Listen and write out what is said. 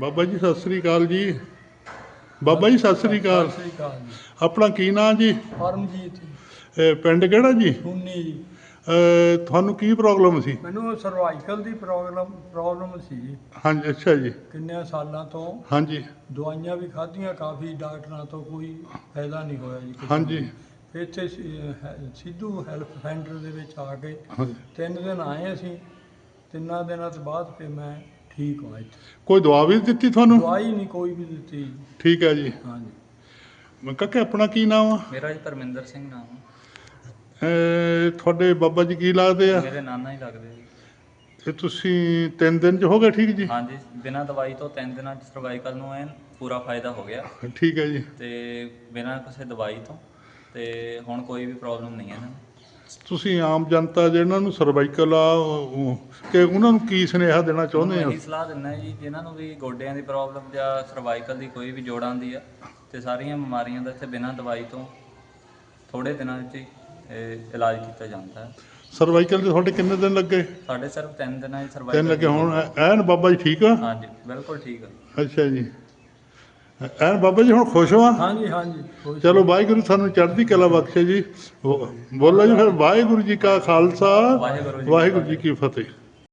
ਬਾਬਾ ਜੀ ਸਤਿ ਸ੍ਰੀ ਅਕਾਲ ਜੀ। ਬਾਬਾ ਜੀ ਸਤਿ ਸ੍ਰੀ ਅਕਾਲ। ਸਤਿ ਸ੍ਰੀ ਅਕਾਲ ਜੀ। ਆਪਣਾ ਕੀ ਨਾਂ ਜੀ? ਪਰਮਜੀਤ ਜੀ, ਇਹ ਪਿੰਡ ਕਿਹੜਾ ਜੀ? ਸੂਨੀ ਜੀ। ਅਹ ਤੁਹਾਨੂੰ ਕੀ ਪ੍ਰੋਬਲਮ ਸੀ? ਮੈਨੂੰ ਸਰਵਾਈਕਲ ਦੀ ਪ੍ਰੋਬਲਮ ਪ੍ਰੋਬਲਮ ਸੀ ਹਾਂਜੀ ਅੱਛਾ ਜੀ। ਕਿੰਨੇ ਸਾਲਾਂ ਤੋਂ ਹਾਂਜੀ। ਦਵਾਈਆਂ ਵੀ ਖਾਧੀਆਂ ਕਾਫੀ ਡਾਕਟਰਾਂ ਤੋਂ ਕੋਈ ਫਾਇਦਾ ਨਹੀਂ ਹੋਇਆ ਜੀ ਕਿਸੇ ਹਾਂਜੀ। ਨੂੰ। ਇੱਥੇ ਸਿ- ਹੈ- ਸਿੱਧੂ ਹੈਲਥ ਸੈਂਟਰ ਦੇ ਵਿੱਚ ਆ ਕੇ ਹਾਂਜੀ। ਤਿੰਨ ਦਿਨ ਆਏ ਅਸੀਂ। ਤਿੰਨਾਂ ਦਿਨਾਂ ਤੋਂ ਬਾਅਦ ਫਿਰ ਮੈਂ ਠੀਕ ਹਾਂ ਇੱਥੇ। ਕੋਈ ਦਵਾ ਵੀ ਦਿੱਤੀ ਤੁਹਾਨੂੰ? ਦਵਾਈ ਨਹੀਂ ਕੋਈ ਵੀ ਦਿੱਤੀ ਠੀਕ ਹੈ ਜੀ। ਹਾਂਜੀ। ਮੈਂ ਕਿਹਾ ਕਿ ਆਪਣਾ ਕੀ ਨਾਮ ਆ? ਮੇਰਾ ਜੀ ਧਰਮਿੰਦਰ ਸਿੰਘ ਨਾਮ ਆ। ਅਹ ਤੁਹਾਡੇ ਬਾਬਾ ਜੀ ਕੀ ਲੱਗਦੇ ਆ? ਮੇਰੇ ਨਾਨਾ ਹੀ ਲੱਗਦੇ ਜੀ। ਤੇ ਤੁਸੀਂ ਤਿੰਨ ਦਿਨ ਚ ਹੋ ਗਏ ਠੀਕ ਜੀ? ਹਾਂਜੀ ਬਿਨਾਂ ਦਵਾਈ ਤੋਂ ਤਿੰਨ ਦਿਨਾਂ ਚ ਸਰਵਾਈਕਲ ਨੂੰ ਐਨ ਪੂਰਾ ਫਾਇਦਾ ਹੋ ਗਿਆ। ਠੀਕ ਹੈ ਜੀ। ਤੇ ਬਿਨਾਂ ਕਿਸੇ ਦਵਾਈ ਤੋਂ ਤੇ ਹੁਣ ਕੋਈ ਵੀ ਪ੍ਰੋਬਲਮ ਨਹੀਂ ਹੈ ਨੂੰ। ਤੁਸੀਂ ਆਮ ਜਨਤਾ ਜਿਹਨਾਂ ਨੂੰ ਸਰਵਾਈਕਲ ਆ ਕਿ ਉਹਨਾਂ ਨੂੰ ਕੀ ਸੁਨੇਹਾ ਦੇਣਾ ਚਾਹੁੰਦੇ ਆ ਇਹੀ ਸਲਾਹ ਦਿੰਦਾ ਜੀ ਜਿਨ੍ਹਾਂ ਨੂੰ ਵੀ ਗੋਡਿਆਂ ਦੀ ਪ੍ਰੋਬਲਮ ਜਾਂ ਸਰਵਾਈਕਲ ਦੀ ਕੋਈ ਵੀ ਜੋੜਾਂ ਦੀ ਆ ਤੇ ਸਾਰੀਆਂ ਬਿਮਾਰੀਆਂ ਦਾ ਇੱਥੇ ਬਿਨਾਂ ਦਵਾਈ ਤੋਂ ਥੋੜੇ ਦਿਨਾਂ ਵਿੱਚ ਹੀ ਇਹ ਇਲਾਜ ਕੀਤਾ ਜਾਂਦਾ ਹੈ। ਸਰਵਾਈਕਲ ਦੇ ਤੁਹਾਡੇ ਕਿੰਨੇ ਦਿਨ ਲੱਗੇ? ਸਾਡੇ ਸਿਰਫ ਤਿੰਨ ਦਿਨਾਂ ਚ ਤਿੰਨ ਸਰਵਾਈਕਲ ਲੱਗੇ ਹੁਣ ਐਨ ਬਾਬਾ ਜੀ ਠੀਕ ਆ? ਹਾਂਜੀ ਬਿਲਕੁਲ ਠੀਕ ਆ। ਅੱਛਾ ਜੀ। ਐਨ ਬਾਬਾ ਜੀ ਹੁਣ ਖੁਸ਼ ਹੋ ਆ ਹਾਂਜੀ ਹਾਂਜੀ ਚਲੋ ਵਾਹਿਗੁਰੂ ਸਾਨੂੰ ਚੜ੍ਹਦੀ ਕਲਾ ਬਖਸ਼ੇ ਜੀ। ਬੋਲੋ ਜੀ ਫਿਰ ਵਾਹਿਗੁਰੂ ਜੀ ਕਾ ਖਾਲਸਾ। ਵਾਹਿਗੁਰੂ ਜੀ ਕੀ ਫਤਿਹ।